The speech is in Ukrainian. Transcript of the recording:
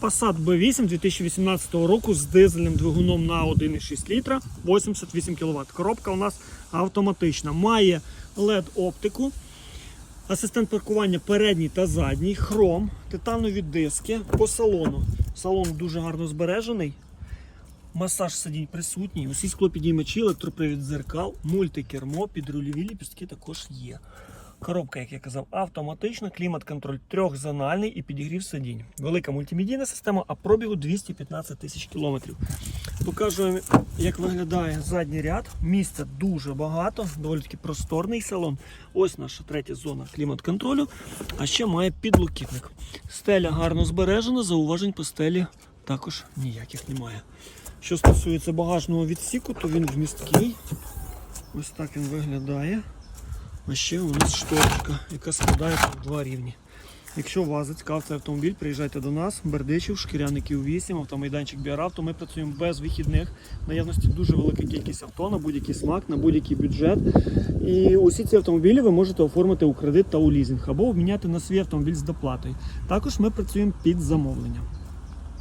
Passat B8 2018 року з дизельним двигуном на 1,6 літра, 88 кВт. Коробка у нас автоматична. Має LED-оптику, асистент паркування передній та задній, хром, титанові диски по салону. Салон дуже гарно збережений. Масаж сидінь присутній, усі склопідіймачі, електропривід дзеркал, мультикермо, підрульові ліпістки також є. Коробка, як я казав, автоматична, клімат-контроль трьохзональний і підігрів сидінь. Велика мультимедійна система, а пробігу 215 тисяч кілометрів. Покажу, як виглядає задній ряд. Місця дуже багато, доволі таки просторний салон. Ось наша третя зона клімат-контролю, а ще має підлокітник. Стеля гарно збережена, зауважень по стелі також ніяких немає. Що стосується багажного відсіку, то він вмісткий. Ось так він виглядає. А ще у нас шторочка, яка складається в два рівні. Якщо вас зацікавив цей автомобіль, приїжджайте до нас, Бердичів, Шкіряників 8, автомайданчик Біаравто. Ми працюємо без вихідних. Наявності дуже велика кількість авто на будь-який смак, на будь-який бюджет. І усі ці автомобілі ви можете оформити у кредит та у лізинг або обміняти на свій автомобіль з доплатою. Також ми працюємо під замовлення.